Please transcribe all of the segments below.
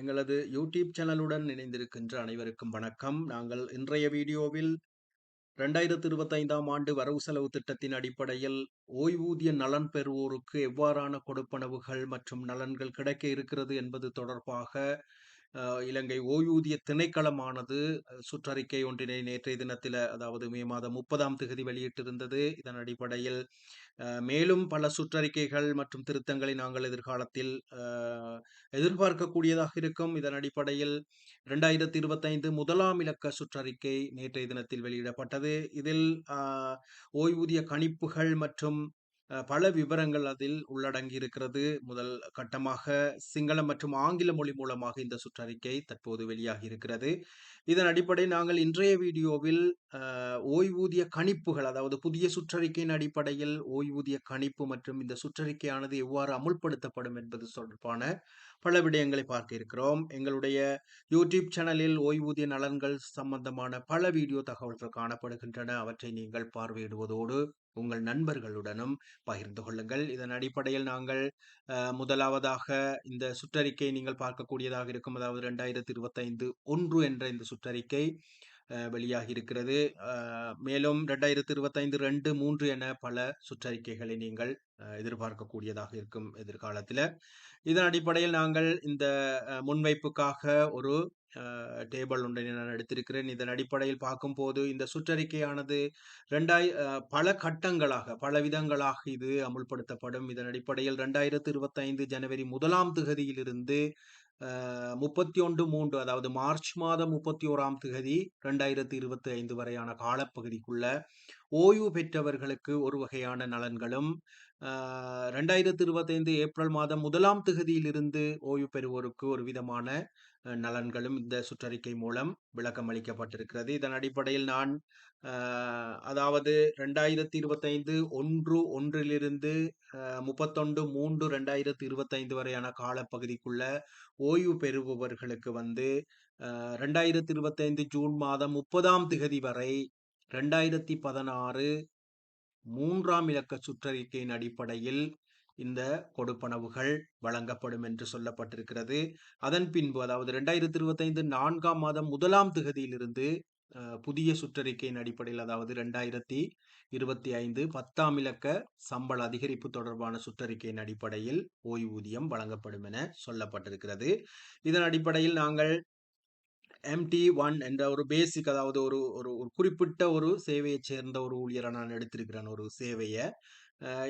எங்களது யூடியூப் சேனலுடன் இணைந்திருக்கின்ற அனைவருக்கும் வணக்கம். நாங்கள் இன்றைய வீடியோவில் ரெண்டாயிரத்தி இருபத்தைந்தாம் ஆண்டு வரவு செலவு திட்டத்தின் அடிப்படையில் ஓய்வூதிய நலன் பெறுவோருக்கு எவ்வாறான கொடுப்பனவுகள் மற்றும் நலன்கள் கிடைக்க இருக்கிறது என்பது தொடர்பாக இலங்கை ஓய்வூதிய திணைக்களமானது சுற்றறிக்கை ஒன்றினை நேற்றைய தினத்தில் அதாவது மே மாதம் முப்பதாம் திகதி வெளியிட்டிருந்தது. இதன் அடிப்படையில் மேலும் பல சுற்றறிக்கைகள் மற்றும் திருத்தங்களை நாங்கள் எதிர்காலத்தில் எதிர்பார்க்கக்கூடியதாக இருக்கும். இதன் அடிப்படையில் இரண்டாயிரத்தி இருபத்தைந்து முதலாம் இலக்க சுற்றறிக்கை நேற்றைய தினத்தில் வெளியிடப்பட்டது. இதில் ஓய்வூதிய கணிப்புகள் மற்றும் பல விவரங்கள் அதில் உள்ளடங்கி இருக்கிறது. முதல் கட்டமாக சிங்களம் மற்றும் ஆங்கில மொழி மூலமாக இந்த சுற்றறிக்கை தற்போது வெளியாகி இருக்கிறது. இதன் அடிப்படை நாங்கள் இன்றைய வீடியோவில் ஓய்வூதிய கணிப்புகள் அதாவது புதிய சுற்றறிக்கையின் அடிப்படையில் ஓய்வூதிய கணிப்பு மற்றும் இந்த சுற்றறிக்கையானது எவ்வாறு அமுல்படுத்தப்படும் என்பது தொடர்பான பல விடயங்களை பார்க்க இருக்கிறோம். எங்களுடைய யூடியூப் சேனலில் ஓய்வூதிய நலன்கள் சம்பந்தமான பல வீடியோ தகவல்கள் காணப்படுகின்றன. அவற்றை நீங்கள் பார்வையிடுவதோடு உங்கள் நண்பர்களுடனும் பகிர்ந்து கொள்ளுங்கள். இதன் அடிப்படையில் நாங்கள் அஹ், முதலாவதாக இந்த சுற்றறிக்கை நீங்கள் பார்க்கக்கூடியதாக இருக்கும். அதாவது ரெண்டாயிரத்தி இருபத்தைந்து ஒன்று என்ற இந்த சுற்றறிக்கை வெளியாகி இருக்கிறது. மேலும் ரெண்டாயிரத்தி இருபத்தைந்து ரெண்டு மூன்று என பல சுற்றறிக்கைகளை நீங்கள் எதிர்பார்க்கக்கூடியதாக இருக்கும் எதிர்காலத்தில். இதன் அடிப்படையில் நாங்கள் இந்த முன்வைப்புக்காக ஒரு டேபிள் ஒன்றை நான் எடுத்திருக்கிறேன். இதன் அடிப்படையில் பார்க்கும்போது இந்த சுற்றறிக்கையானது ரெண்டாய் பல கட்டங்களாக பல விதங்களாக இது அமுல்படுத்தப்படும். இதன் அடிப்படையில் ரெண்டாயிரத்தி இருபத்தைந்து ஜனவரி முதலாம் திகதியிலிருந்து முப்பத்தி ஒன்று மூன்று அதாவது மார்ச் மாதம் முப்பத்தி ஓராம் திகதி ரெண்டாயிரத்தி இருபத்தி ஐந்து வரையான காலப்பகுதிக்குள்ள ஓய்வு பெற்றவர்களுக்கு ஒரு வகையான நலன்களும் ரெண்டாயிரத்தி இருபத்தைந்து ஏப்ரல் மாதம் முதலாம் திகதியிலிருந்து ஓய்வு பெறுவோருக்கு ஒரு விதமான நலன்களும் இந்த சுற்றறிக்கை மூலம் விளக்கம் அளிக்கப்பட்டிருக்கிறது. இதன் அடிப்படையில் நான் அதாவது ரெண்டாயிரத்தி இருபத்தைந்து ஒன்று ஒன்றிலிருந்து முப்பத்தொண்டு முப்பத்தொன்று மூன்று ரெண்டாயிரத்தி இருபத்தைந்து வரையான காலப்பகுதிக்குள்ள ஓய்வு பெறுபவர்களுக்கு வந்து ரெண்டாயிரத்தி இருபத்தைந்து ஜூன் மாதம் முப்பதாம் திகதி வரை ரெண்டாயிரத்தி பதினாறு மூன்றாம் இலக்க சுற்றறிக்கையின் அடிப்படையில் இந்த கொடுப்பனவுகள் வழங்கப்படும் என்று சொல்லப்பட்டிருக்கிறது. அதன் பின்பு அதாவது ரெண்டாயிரத்தி இருபத்தைந்து நான்காம் மாதம் முதலாம் திகதியிலிருந்து புதிய சுற்றறிக்கையின் அடிப்படையில் அதாவது ரெண்டாயிரத்தி இருபத்தி ஐந்து பத்தாம் இலக்க சம்பள அதிகரிப்பு தொடர்பான சுற்றறிக்கையின் அடிப்படையில் ஓய்வூதியம் வழங்கப்படும் என சொல்லப்பட்டிருக்கிறது. இதன் அடிப்படையில் நாங்கள் எம்டி ஒன் என்ற ஒரு பேசிக் அதாவது ஒரு ஒரு ஒரு குறிப்பிட்ட ஒரு சேவையைச் சேர்ந்த ஒரு ஊழியரை நான் எடுத்திருக்கிறேன். ஒரு சேவையை.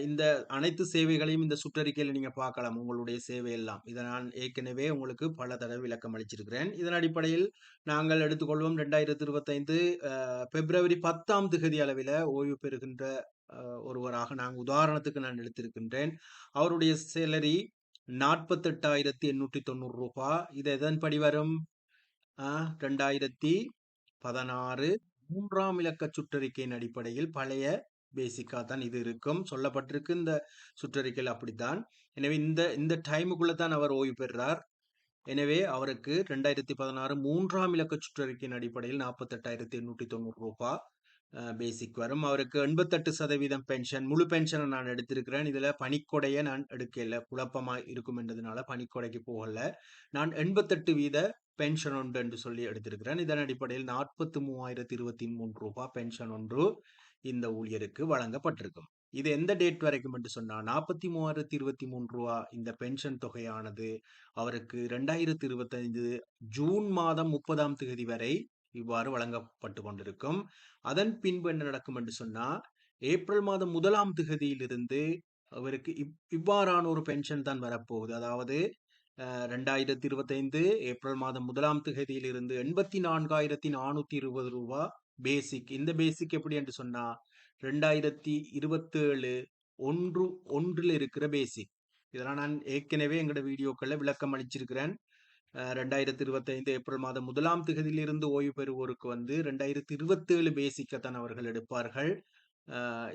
இந்த அனைத்து சேவைகளையும் இந்த சுற்றறிக்கையில் நீங்கள் பார்க்கலாம். உங்களுடைய சேவையெல்லாம். இதை நான் ஏற்கனவே உங்களுக்கு பல தடவை விளக்கம் அளிச்சிருக்கிறேன். இதன் அடிப்படையில் நாங்கள் எடுத்துக்கொள்வோம் ரெண்டாயிரத்தி இருபத்தைந்து பிப்ரவரி பத்தாம் திகதி அளவில் ஓய்வு பெறுகின்ற ஒருவராக நாங்கள் உதாரணத்துக்கு நான் எடுத்திருக்கின்றேன். அவருடைய சேலரி நாற்பத்தெட்டாயிரத்தி எண்ணூற்றி தொண்ணூறு ரூபாய் இது எதன்படி வரும்? ரெண்டாயிரத்தி பதினாறு மூன்றாம் இலக்க சுற்றறிக்கையின் அடிப்படையில் பழைய பேசிக்கா தான் இது இருக்கும். சொல்லப்பட்டிருக்கு இந்த சுற்றறிக்கையில் அப்படித்தான். எனவே இந்த இந்த டைமுக்குள்ள தான் அவர் ஓய்வு பெறுறார். எனவே அவருக்கு ரெண்டாயிரத்தி பதினாறு மூன்றாம் இலக்க சுற்றறிக்கையின் அடிப்படையில் நாற்பத்தெட்டாயிரத்தி எண்ணூற்றி தொண்ணூறு ரூபாய் பேசிக் வரும். அவருக்கு எண்பத்தெட்டு சதவீதம் பென்ஷன் முழு பென்ஷனை நான் எடுத்திருக்கிறேன். இதுல பனிக்கொடையை நான் எடுக்கல. குழப்பமா இருக்கும் என்றதுனால பனிக்கொடைக்கு போகல. நான் எண்பத்தெட்டு வீத பென்ஷன் ஒன்று என்று சொல்லி எடுத்திருக்கிறேன். இதன் அடிப்படையில் நாற்பத்தி மூவாயிரத்தி இருபத்தி மூன்று ரூபாய் பென்ஷன் ஒன்று இந்த ஊழியருக்கு வழங்கப்பட்டிருக்கும். இது எந்த டேட் வரைக்கும் என்று சொன்னா நாற்பத்தி மூவாயிரத்தி இருபத்தி மூன்று ரூபா இந்த பென்ஷன் தொகையானது அவருக்கு ரெண்டாயிரத்தி இருபத்தைந்து ஜூன் மாதம் முப்பதாம் தேதி வரை இவ்வாறு வழங்கப்பட்டு கொண்டிருக்கும். அதன் பின்பு என்ன நடக்கும் என்று சொன்னா ஏப்ரல் மாதம் முதலாம் திகதியிலிருந்து அவருக்கு இவ் இவ்வாறான ஒரு பென்ஷன் தான் வரப்போகுது. அதாவது ரெண்டாயிரத்தி இருபத்தைந்து ஏப்ரல் மாதம் முதலாம் திகதியிலிருந்து எண்பத்தி நான்காயிரத்தி நானூத்தி இருபது ரூபா பேசிக் இந்த பேசிக் எப்படி என்று சொன்னா ரெண்டாயிரத்தி இருபத்தேழு ஒன்று ஒன்றில் இருக்கிற பேசிக் இதெல்லாம் நான் ஏற்கனவே எங்களோட வீடியோக்களில் விளக்கம் அளிச்சிருக்கிறேன். ரெண்டாயிரத்தி இருபத்தைந்து ஏப்ரல் மாதம் முதலாம் திகதியிலிருந்து ஓய்வு பெறுவோருக்கு வந்து ரெண்டாயிரத்தி இருபத்தேழு பேசிக்கத்தான் அவர்கள் எடுப்பார்கள்.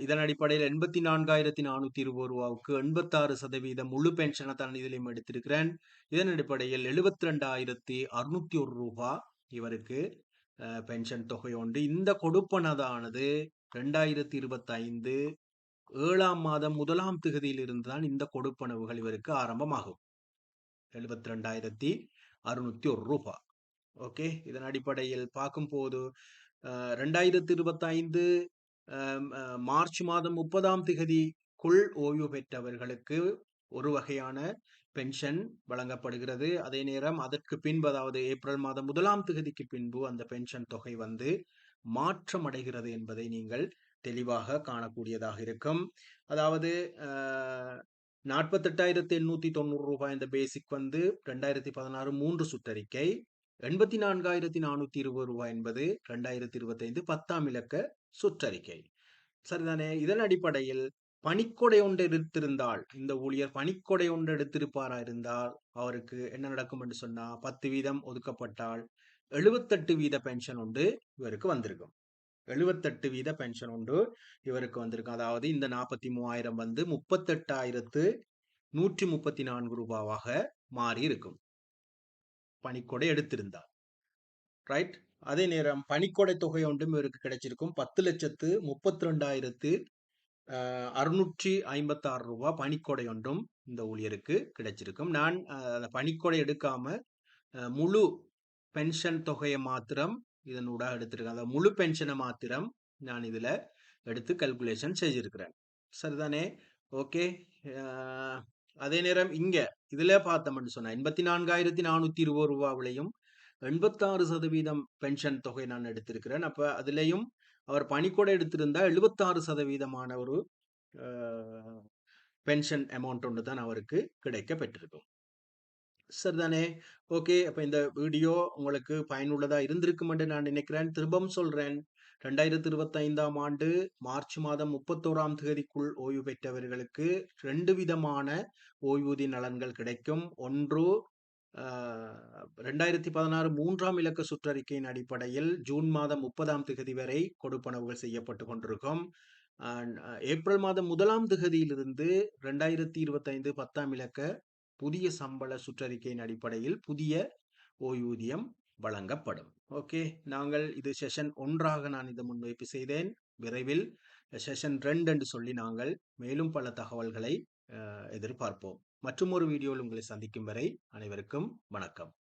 இதன் அடிப்படையில் எண்பத்தி நான்காயிரத்தி நானூத்தி இருபது ரூபாவுக்கு எண்பத்தாறு சதவீதம் முழு பென்ஷனை தான் இதிலையும் எடுத்திருக்கிறேன். இதன் அடிப்படையில் எழுபத்தி ரெண்டாயிரத்தி அறுநூத்தி ஒரு ரூபா இவருக்கு பென்ஷன் தொகை உண்டு. இந்த கொடுப்பனதானது ரெண்டாயிரத்தி இருபத்தி ஐந்து ஏழாம் மாதம் முதலாம் திகதியிலிருந்து தான் இந்த கொடுப்பனவுகள் இவருக்கு ஆரம்பமாகும். எழுபத்தி ரெண்டாயிரத்தி அறுநூத்தி ஒரு ரூபாய் ஓகே? இதன் அடிப்படையில் பார்க்கும்போது ரெண்டாயிரத்தி இருபத்தைந்து மார்ச் மாதம் முப்பதாம் திகதிக்குள் ஓய்வு பெற்றவர்களுக்கு ஒரு வகையான பென்ஷன் வழங்கப்படுகிறது. அதே நேரம் அதற்கு பின்பு அதாவது ஏப்ரல் மாதம் முதலாம் திகதிக்கு பின்பு அந்த பென்ஷன் தொகை வந்து மாற்றம் அடைகிறது என்பதை நீங்கள் தெளிவாக காணக்கூடியதாக இருக்கும். அதாவது நாற்பத்தெட்டாயிரத்தி எண்ணூத்தி தொண்ணூறு ரூபாய் இந்த பேசிக் வந்து ரெண்டாயிரத்தி பதினாறு மூன்று சுற்றறிக்கை எண்பத்தி நான்காயிரத்தி நானூத்தி இருபது ரூபாய் என்பது ரெண்டாயிரத்தி இருபத்தைந்து பத்தாம் இலக்க சுற்றறிக்கை. சரிதானே? இதன் அடிப்படையில் பணிக்கொடை ஒன்று எடுத்திருந்தால் இந்த ஊழியர் பணிக்கொடை ஒன்று எடுத்திருப்பாரா இருந்தால் அவருக்கு என்ன நடக்கும் என்று சொன்னா பத்து வீதம் ஒதுக்கப்பட்டால் எழுபத்தெட்டு வீத பென்ஷன் ஒன்று இவருக்கு வந்திருக்கும். எழுபத்தெட்டு வீத பென்ஷன் உண்டு. இவருக்கு வந்திருக்கும் அதாவது இந்த நாற்பத்தி மூவாயிரம் வந்து முப்பத்தெட்டாயிரத்து நூற்றி முப்பத்தி நான்கு ரூபாவாக மாறி இருக்கும். பணிக்கொடை எடுத்திருந்தார் ரைட் அதே நேரம் பணிக்கொடை தொகை ஒன்றும் இவருக்கு கிடைச்சிருக்கும். பத்து லட்சத்து முப்பத்தி ரெண்டாயிரத்து அறுநூற்றி ஐம்பத்தி ஆறு ரூபாய் பணிக்கொடை ஒன்றும் இந்த ஊழியருக்கு கிடைச்சிருக்கும். நான் அந்த பணிக்கொடை எடுக்காம முழு பென்ஷன் தொகையை மாத்திரம் இதனூடாக எடுத்திருக்கேன். அதாவது முழு பென்ஷனை மாத்திரம் நான் இதில் எடுத்து கல்குலேஷன் செஞ்சிருக்கிறேன். சரிதானே? ஓகே. அதே நேரம் இங்கே இதில் பார்த்தோம்னு சொன்னால் எண்பத்தி நான்காயிரத்தி நானூற்றி இருபது ரூபாவிலையும் எண்பத்தாறு சதவீதம் பென்ஷன் தொகை நான் எடுத்திருக்கிறேன். அப்போ அதுலேயும் அவர் பணிக்கூட எடுத்திருந்தா எழுபத்தாறு சதவீதமான ஒரு பென்ஷன் அமௌண்ட் ஒன்று தான் அவருக்கு கிடைக்க பெற்றிருக்கும் சரிதானே? ஓகே. அப்போ இந்த வீடியோ உங்களுக்கு பயனுள்ளதாக இருந்திருக்கும் என்று நான் நினைக்கிறேன். திரும்பவும் சொல்கிறேன் ரெண்டாயிரத்தி இருபத்தைந்தாம் ஆண்டு மார்ச் மாதம் முப்பத்தோராம் தேதிக்குள் ஓய்வு பெற்றவர்களுக்கு ரெண்டு விதமான ஓய்வூதிய நலன்கள் கிடைக்கும். ஒன்று ரெண்டாயிரத்தி பதினாறு மூன்றாம் இலக்க சுற்றறிக்கையின் அடிப்படையில் ஜூன் மாதம் முப்பதாம் திகதி வரை கொடுப்பனவுகள் செய்யப்பட்டு கொண்டிருக்கும். ஏப்ரல் மாதம் முதலாம் திகதியிலிருந்து ரெண்டாயிரத்தி இருபத்தைந்து பத்தாம் இலக்க புதிய சம்பள சுற்றறிக்கையின் அடிப்படையில் புதிய ஓய்வூதியம் வழங்கப்படும். ஓகே நாங்கள் இது செஷன் ஒன்றாக நான் இதை முன்வைப்பு செய்தேன். விரைவில் செஷன் ரெண்டு என்று சொல்லி நாங்கள் மேலும் பல தகவல்களை எதிர்பார்ப்போம். மற்றும் ஒரு வீடியோவில் உங்களை சந்திக்கும் வரை அனைவருக்கும் வணக்கம்.